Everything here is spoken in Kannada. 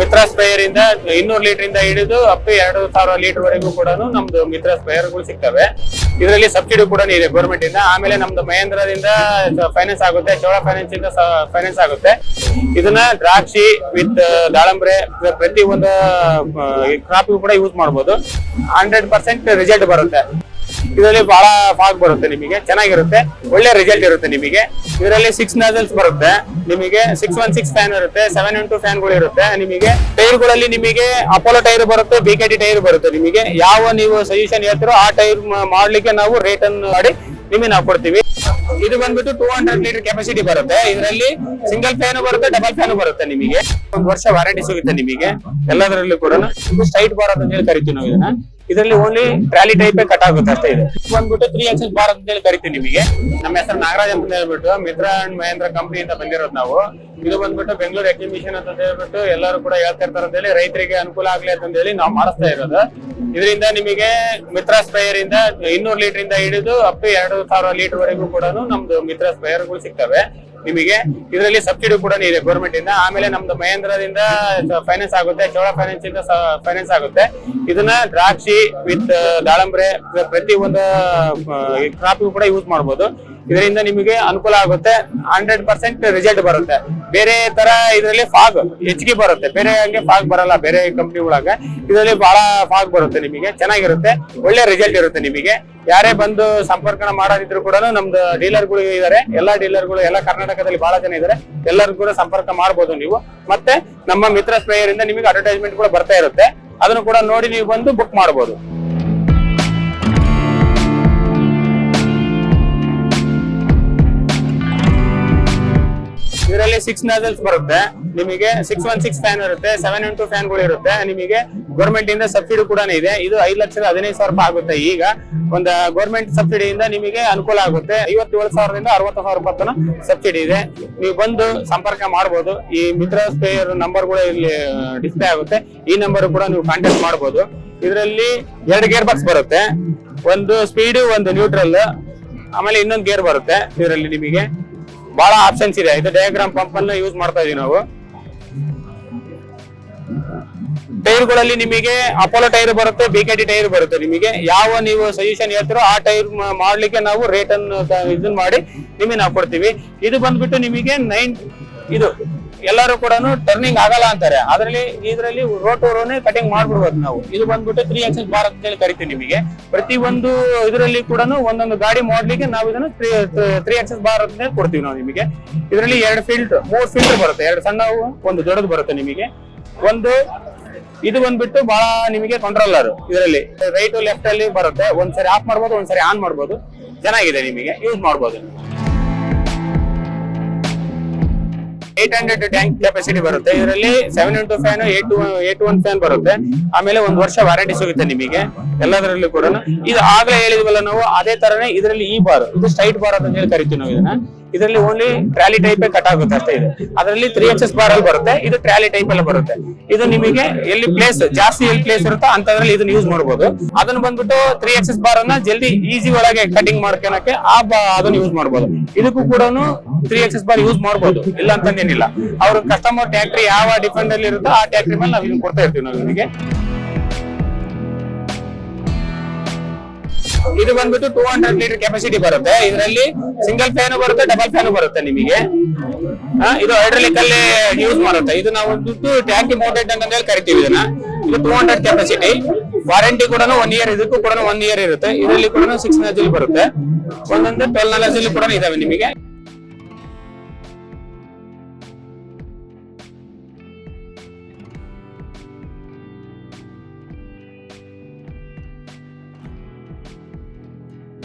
ಮಿತ್ರ ಸ್ಪ್ರೇಯರ್ ಇಂದ ಇನ್ನೂರು ಲೀಟರ್ ಇಂದ ಹಿಡಿದು ಅಪ್ ಎರಡು ಸಾವಿರ ಲೀಟರ್ ವರೆಗೂ ಕೂಡ ನಮ್ದು ಮಿತ್ರ ಸ್ಪ್ರೇಯರ್ಗಳು ಸಿಗ್ತವೆ. ಇದರಲ್ಲಿ ಸಬ್ಸಿಡಿ ಕೂಡ ಇದೆ ಗೌರ್ಮೆಂಟ್ ಇಂದ. ಆಮೇಲೆ ನಮ್ದು ಮಹೇಂದ್ರದಿಂದ ಫೈನಾನ್ಸ್ ಆಗುತ್ತೆ. ಚೋಳ ಫೈನಾನ್ಸ್ ಇಂದ ಫೈನಾನ್ಸ್ ಆಗುತ್ತೆ. ಇದನ್ನ ದ್ರಾಕ್ಷಿ ವಿತ್ ದಾಳಂಬ್ರೆ ಪ್ರತಿ ಒಂದು ಕ್ರಾಪ್ ಕೂಡ ಯೂಸ್ ಮಾಡಬಹುದು ಹಂಡ್ರೆಡ್ ಪರ್ಸೆಂಟ್ ರಿಸಲ್ಟ್ ಬರುತ್ತೆ. ಇದರಲ್ಲಿ ಬಹಳ ಫಾಗ್ ಬರುತ್ತೆ ನಿಮಗೆ, ಚೆನ್ನಾಗಿರುತ್ತೆ, ಒಳ್ಳೆ ರಿಸಲ್ಟ್ ಇರುತ್ತೆ ನಿಮಗೆ. ಇದರಲ್ಲಿ ಸಿಕ್ಸ್ ನಾಜಲ್ಸ್ ಬರುತ್ತೆ, ನಿಮಗೆ ಸಿಕ್ಸ್ ಒನ್ ಸಿಕ್ಸ್ ಫ್ಯಾನ್ ಇರುತ್ತೆ ಸೆವೆನ್ ಇಂಟು ಫ್ಯಾನ್ಗಳು ಇರುತ್ತೆ, ನಿಮಗೆ ಟೈರ್ಗಳಲ್ಲಿ ನಿಮಗೆ ಅಪೋಲೋ ಟೈರ್ ಬರುತ್ತೆ ಬಿ ಕೆ ಟಿ ಟೈರ್ ಬರುತ್ತೆ ನಿಮಗೆ. ಯಾವ ನೀವು ಸಜೆಷನ್ ಹೇಳ್ತಿರೋ ಆ ಟೈರ್ ಮಾಡ್ಲಿಕ್ಕೆ ನಾವು ರೇಟ್ ಅನ್ನು ಮಾಡಿ ನಿಮಗೆ ನಾವು ಕೊಡ್ತೀವಿ. ಇದು ಬಂದ್ಬಿಟ್ಟು ಟೂ ಹಂಡ್ರೆಡ್ ಲೀಟರ್ ಕೆಪಾಸಿಟಿ ಬರುತ್ತೆ. ಇದರಲ್ಲಿ ಸಿಂಗಲ್ ಫ್ಯಾನ್ ಬರುತ್ತೆ ಡಬಲ್ ಫ್ಯಾನ್ ಬರುತ್ತೆ ನಿಮಗೆ. ಒಂದು ವರ್ಷ ವಾರಂಟಿ ಸಿಗುತ್ತೆ ನಿಮಗೆ. ಎಲ್ಲದರಲ್ಲೂ ಕೂಡ ಸ್ಟೈಟ್ ಬಾರ್ ಅಂತ ಹೇಳಿ ಕರಿತೀವಿ ನಾವು ಇದನ್ನ. ಇದರಲ್ಲಿ ಓನ್ಲಿ ಟ್ರಾಲಿ ಟೈಪ್ ಕಟ್ ಆಗುತ್ತೆ ಅಷ್ಟೇ ಇದು. ಬಂದ್ಬಿಟ್ಟು ತ್ರೀ ಎಕ್ಸೆಸ್ ಬಾರ್ ಅಂತ ಹೇಳಿ ಕರಿತೀವಿ ನಿಮಗೆ. ನಮ್ಮ ಹೆಸರು ನಾಗರಾಜ್ ಅಂತ ಹೇಳ್ಬಿಟ್ಟು ಮಿತ್ರ ಅಂಡ್ ಮಹೇಂದ್ರ ಕಂಪನಿ ಅಂತ ಬಂದಿರೋದು ನಾವು. ಇದು ಬಂದ್ಬಿಟ್ಟು ಬೆಂಗಳೂರು ಎಕ್ಸಿಬಿಷನ್ ಅಂತ ಹೇಳ್ಬಿಟ್ಟು ಎಲ್ಲರೂ ಕೂಡ ಹೇಳ್ತಾ ಇರ್ತಾರೆ ಅಂತ ಹೇಳಿ ರೈತರಿಗೆ ಅನುಕೂಲ ಆಗ್ಲಿ ಅಂತ ಹೇಳಿ ನಾವು ಮಾಡಿಸ್ತಾ ಇರೋದು. ಇದರಿಂದ ನಿಮಗೆ ಮಿತ್ರ ಸ್ಪ್ರೇಯರ್ ಇಂದ ಇನ್ನೂರು ಲೀಟರ್ ಇಂದ ಹಿಡಿದು ಅಪ್ ಟು ಎರಡು ಸಾವಿರ ಲೀಟರ್ ವರೆಗೂ ಕೂಡ ನಮ್ದು ಮಿತ್ರ ಸ್ಪ್ರೇಯರ್ಗಳು ಸಿಗ್ತವೆ. ನಿಮಗೆ. ಇದರಲ್ಲಿ ಸಬ್ಸಿಡಿ ಕೂಡ ಇದೆ ಗೌರ್ಮೆಂಟ್ ಇಂದ. ಆಮೇಲೆ ನಮ್ದು ಮಹೇಂದ್ರದಿಂದ ಫೈನಾನ್ಸ್ ಆಗುತ್ತೆ, ಚೋಳ ಫೈನಾನ್ಸ್ ಇಂದ ಫೈನಾನ್ಸ್ ಆಗುತ್ತೆ. ಇದನ್ನ ದ್ರಾಕ್ಷಿ ವಿತ್ ದಾಳಂಬ್ರೆ ಪ್ರತಿ ಒಂದು ಕ್ರಾಪ್ ಕೂಡ ಯೂಸ್ ಮಾಡಬಹುದು ಇದರಿಂದ ನಿಮಗೆ ಅನುಕೂಲ ಆಗುತ್ತೆ. ಹಂಡ್ರೆಡ್ ಪರ್ಸೆಂಟ್ ರಿಸಲ್ಟ್ ಬರುತ್ತೆ. ಬೇರೆ ತರ ಇದರಲ್ಲಿ ಫಾಗ್ ಹೆಚ್ಚಿಗೆ ಬರುತ್ತೆ. ಬೇರೆ ಹಂಗೆ ಫಾಗ್ ಬರಲ್ಲ ಬೇರೆ ಕಂಪ್ನಿ ಒಳಗೆ. ಇದರಲ್ಲಿ ಬಹಳ ಫಾಗ್ ಬರುತ್ತೆ ನಿಮಗೆ. ಚೆನ್ನಾಗಿರುತ್ತೆ. ಒಳ್ಳೆ ರಿಸಲ್ಟ್ ಇರುತ್ತೆ ನಿಮಗೆ. ಯಾರೇ ಬಂದು ಸಂಪರ್ಕ ಮಾಡೋದಿದ್ರು ಕೂಡ ನಮ್ದು ಡೀಲರ್ಗಳು ಇದಾರೆ. ಎಲ್ಲಾ ಡೀಲರ್ಗಳು ಎಲ್ಲ ಕರ್ನಾಟಕದಲ್ಲಿ ಬಹಳ ಜನ ಇದಾರೆ. ಎಲ್ಲರೂ ಕೂಡ ಸಂಪರ್ಕ ಮಾಡಬಹುದು ನೀವು. ಮತ್ತೆ ನಮ್ಮ ಮಿತ್ರ ಸ್ಪ್ರೇಯರ್ ಇಂದ ನಿಮಗೆ ಅಡ್ವರ್ಟೈಸ್ಮೆಂಟ್ ಕೂಡ ಬರ್ತಾ ಇರುತ್ತೆ. ಅದನ್ನು ಕೂಡ ನೋಡಿ ನೀವು ಬಂದು ಬುಕ್ ಮಾಡಬಹುದು ಇದರಲ್ಲಿ ಸಿಕ್ಸ್ ನಾಜಲ್ಸ್ ಬರುತ್ತೆ. ನಿಮಗೆ ಸಿಕ್ಸ್ ಒನ್ ಸಿಕ್ಸ್ ಫ್ಯಾನ್ ಇರುತ್ತೆ ಸೆವೆನ್ ಇಂಟು ಫ್ಯಾನ್ಗಳು ಇರುತ್ತೆ. ನಿಮಗೆ ಗೌರ್ಮೆಂಟ್ ಇಂದ ಸಬ್ಸಿಡಿ ಕೂಡ ಇದೆ. ಇದು ಐದು ಲಕ್ಷದ ಹದಿನೈದು ಸಾವಿರ ರೂಪಾಯಿ ಆಗುತ್ತೆ. ಈಗ ಒಂದು ಗೌರ್ಮೆಂಟ್ ಸಬ್ಸಿಡಿಯಿಂದ ನಿಮಗೆ ಅನುಕೂಲ ಆಗುತ್ತೆ. ಐವತ್ತೇಳು ಸಾವಿರದಿಂದ ಅರವತ್ತು ಸಾವಿರ ರೂಪಾಯಿ ತನಕ ಸಬ್ಸಿಡಿ ಇದೆ. ನೀವು ಬಂದು ಸಂಪರ್ಕ ಮಾಡಬಹುದು ಈ ಮಿತ್ರ ಸ್ಪೇಯರ್ ನಂಬರ್ ಕೂಡ ಇಲ್ಲಿ ಡಿಸ್ಪ್ಲೇ ಆಗುತ್ತೆ. ಈ ನಂಬರ್ ಕೂಡ ನೀವು ಕಾಂಟ್ಯಾಕ್ಟ್ ಮಾಡಬಹುದು ಇದರಲ್ಲಿ ಎರಡು ಗೇರ್ ಬಾಕ್ಸ್ ಬರುತ್ತೆ. ಒಂದು ಸ್ಪೀಡ್ ಒಂದು ನ್ಯೂಟ್ರಲ್ ಆಮೇಲೆ ಇನ್ನೊಂದು ಗೇರ್ ಬರುತ್ತೆ. ಇದರಲ್ಲಿ ನಿಮಗೆ ಬಹಳ ಆಪ್ಷನ್ಸ್ ಇದೆ. ಇದು ಡಯಾಗ್ರಾಮ್ ಪಂಪ್ ಅನ್ನ ಯೂಸ್ ಮಾಡ್ತಾ ಇದೀವಿ ನಾವು. ಟೈರ್ಗಳಲ್ಲಿ ನಿಮಗೆ ಅಪೋಲೋ ಟೈರ್ ಬರುತ್ತೆ ಬಿ ಕೆ ಟಿ ಟೈರ್ ಬರುತ್ತೆ ನಿಮಗೆ. ಯಾವ ನೀವು ಸಜೆಷನ್ ಹೇಳ್ತೀರೋ ಆ ಟೈರ್ ಮಾಡ್ಲಿಕ್ಕೆ ನಾವು ರೇಟ್ ಅನ್ನು ಇದನ್ನ ಮಾಡಿ ನಿಮಗೆ ನಾವು ಕೊಡ್ತೀವಿ. ಇದು ಬಂದ್ಬಿಟ್ಟು ನಿಮಗೆ ನೈನ್ ಇದು ಎಲ್ಲರೂ ಕೂಡ ಟರ್ನಿಂಗ್ ಆಗಲ್ಲ ಅಂತಾರೆ. ಅದರಲ್ಲಿ, ಇದರಲ್ಲಿ ರೋಟ್ ರೋನೇ ಕಟಿಂಗ್ ಮಾಡ್ಬಿಡ್ಬೋದು ನಾವು. ಇದು ಬಂದ್ಬಿಟ್ಟು ತ್ರೀ ಎಕ್ಸೆಸ್ ಬಾರ್ ಅಂತ ಹೇಳಿ ಕರಿತೀವಿ ನಿಮಗೆ. ಪ್ರತಿ ಒಂದು ಇದರಲ್ಲಿ ಕೂಡ ಒಂದೊಂದು ಗಾಡಿ ಮಾಡ್ಲಿಕ್ಕೆ ನಾವು ಇದನ್ನು ತ್ರೀ ಎಕ್ಸೆಸ್ ಬಾರ್ ಅಂತ ಕೊಡ್ತೀವಿ ನಾವು ನಿಮಗೆ. ಇದರಲ್ಲಿ ಎರಡು ಫಿಲ್ಟರ್ ಮೂರು ಫಿಲ್ಟರ್ ಬರುತ್ತೆ. ಎರಡು ಸಣ್ಣವು, ಒಂದು ದೊಡ್ಡದು ಬರುತ್ತೆ ನಿಮಗೆ. ಒಂದು, ಇದು ಬಂದ್ಬಿಟ್ಟು ಬಹಳ ನಿಮಗೆ ಕಂಟ್ರೋಲರ್ ಇದರಲ್ಲಿ ರೈಟ್ ಲೆಫ್ಟ್ ಅಲ್ಲಿ ಬರುತ್ತೆ. ಒಂದ್ಸರಿ ಆಫ್ ಮಾಡ್ಬೋದು, ಒಂದ್ಸರಿ ಆನ್ ಮಾಡ್ಬೋದು. ಚೆನ್ನಾಗಿದೆ ನಿಮಗೆ ಯೂಸ್ ಮಾಡ್ಬೋದು. ಏಟ್ ಹಂಡ್ರೆಡ್ ಟ್ಯಾಂಕ್ ಕೆಪಾಸಿಟಿ ಬರುತ್ತೆ. ಇದರಲ್ಲಿ seven into fan eight eight one fan ಬರುತ್ತೆ. ಆಮೇಲೆ ಒಂದು ವರ್ಷ ವಾರಂಟಿ ಸಿಗುತ್ತೆ ನಿಮಗೆ. ಎಲ್ಲದರಲ್ಲೂ ಕೂಡ ಇದು ಆಗ್ಲೇ ಹೇಳಿದ್ವಲ್ಲ ನಾವು, ಅದೇ ತರನೇ ಇದರಲ್ಲಿ ಈ ಬಾರ್, ಇದು ಸ್ಟ್ರೈಟ್ ಬಾರ್ ಅಂತ ಹೇಳಿ ಕರಿತೀವಿ ನಾವು ಇದನ್ನ. ಇದರಲ್ಲಿ ಓನ್ಲಿ ಟ್ರಾಲಿ ಟೈಪ್ ಕಟ್ ಆಗುತ್ತೆ ಅಷ್ಟೇ ಇದೆ. ಅದರಲ್ಲಿ ತ್ರೀ ಎಸ್ ಬಾರ್ ಅಲ್ಲಿ ಬರುತ್ತೆ, ಇದು ಟ್ರಾಲಿ ಟೈಪ್ ಅಲ್ಲಿ ಬರುತ್ತೆ. ಇದು ನಿಮಗೆ ಎಲ್ಲಿ ಪ್ಲೇಸ್ ಜಾಸ್ತಿ ಎಲ್ಲಿ ಪ್ಲೇಸ್ ಇರುತ್ತೋ ಅಂತದ್ರಲ್ಲಿ ಇದನ್ನ ಯೂಸ್ ಮಾಡಬಹುದು ಅದನ್ನ ಬಂದ್ಬಿಟ್ಟು ತ್ರೀ ಎಕ್ಸಸ್ ಬಾರ್ ಅನ್ನ ಜಲ್ದಿ ಈಸಿ ಒಳಗೆ ಕಟಿಂಗ್ ಮಾಡ್ಕೊಳಕ್ಕೆ ಆ ಅದನ್ನ ಯೂಸ್ ಮಾಡಬಹುದು ಇದಕ್ಕೂ ಕೂಡ ತ್ರೀ ಎಕ್ಸಸ್ ಬಾರ್ ಯೂಸ್ ಮಾಡಬಹುದು ಇಲ್ಲ ಅಂತಂದೇನಿಲ್ಲ. ಅವ್ರ ಕಸ್ಟಮರ್ ಟ್ಯಾಕ್ಟ್ರಿ ಯಾವ ಡಿಫೆಂಡ್ ಅಲ್ಲಿ ಇರುತ್ತೋ ಆ ಟ್ಯಾಕ್ಟ್ರಿ ಮೇಲೆ ನಾವು ಇದನ್ನ ಕೊಡ್ತಾ ಇರ್ತೀವಿ ನಾವು ಇವರಿಗೆ. ಇದು ಬಂದ್ಬಿಟ್ಟು ಟೂ ಹಂಡ್ರೆಡ್ ಲೀಟರ್ ಕೆಪಾಸಿಟಿ ಬರುತ್ತೆ. ಇದರಲ್ಲಿ ಸಿಂಗಲ್ ಫ್ಯಾನು ಬರುತ್ತೆ ಡಬಲ್ ಫ್ಯಾನು ಬರುತ್ತೆ ನಿಮಗೆ. ಇದು ಹೈಡ್ರಲಿಕ್ ಅಲ್ಲಿ ಯೂಸ್ ಮಾಡುತ್ತೆ. ಇದು ನಾವು ದುಡ್ಡು ಟ್ಯಾಂಕ್ ಮೌಂಟೆಡ್ ಅಂತ ಹೇಳಿ ಕರಿತೀವಿ ಇದನ್ನ. ಇದು ಟೂ ಹಂಡ್ರೆಡ್ ಕೆಪಾಸಿಟಿ ವಾರಂಟಿ ಕೂಡ ಒನ್ ಇಯರ್ ಇದಕ್ಕೂ ಕೂಡ ಒನ್ ಇಯರ್ ಇರುತ್ತೆ. ಇದರಲ್ಲಿ ಕೂಡ ಸಿಕ್ಸ್ ಬರುತ್ತೆ. ಒಂದೊಂದು ಟ್ವೆಲ್ ನಾಜಲ್ ಕೂಡ ಇದಾವೆ ನಿಮಗೆ.